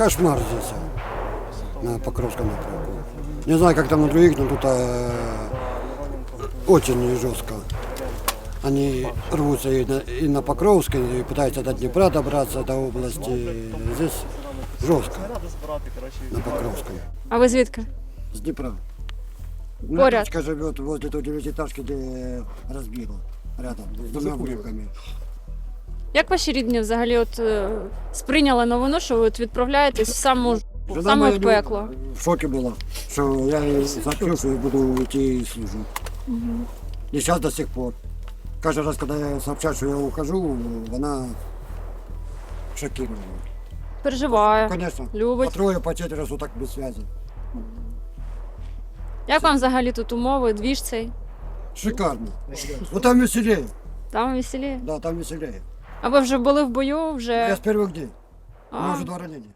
кошмар здесь, а, на Покровском напрямку. Не знаю, как там на других, но тут э, очень жестко. Они рвутся и на, и на Покровской, и пытаются до Днепра добраться, до области. Здесь жестко, на Покровском. А ви звідки? С Днепра. Поряд. Дочка живет возле той девятиэтажки, где разбила. Рядом, с двумя внуками. Як ваші рідні взагалі от е, сприйняли новину, що ви от відправляєтесь в саму саме в пекло? В шоке была, что я сообщил, что я буду идти служить. И сейчас до сих пор. Каждый раз, когда я сообщаю, что я ухожу, она шокирована. Переживає. Конечно. Любить. По трое, по четверо суток без связи. Як вам взагалі тут умови, двіж цей? Шикарно. Вот там веселее. Там веселіє? Да, там веселее. А ви вже були в бою, вже Я с первых дней. У меня А. уже два ранения.